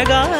அழகா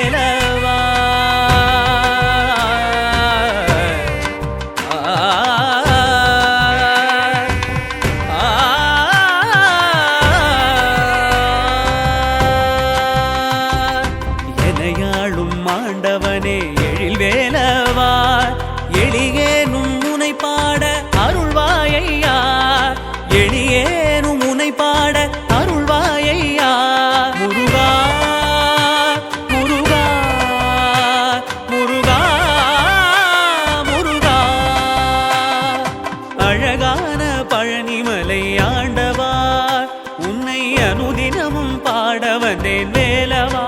வேலவா?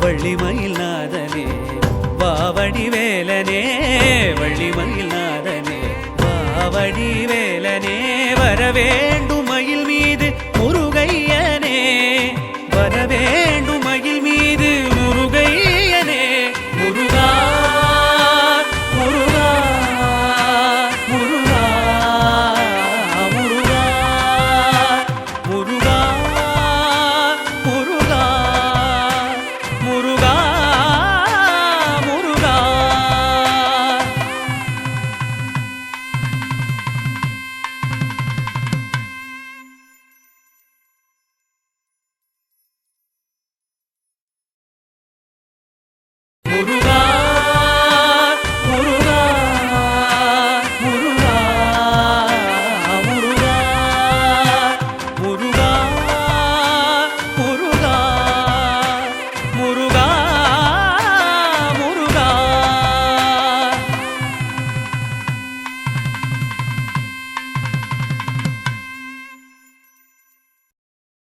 வள்ளிமயில் நாதனே வாவடி வேலனே வள்ளிமயில் நாதனே வாவடி வேலனே வர வேண்டும்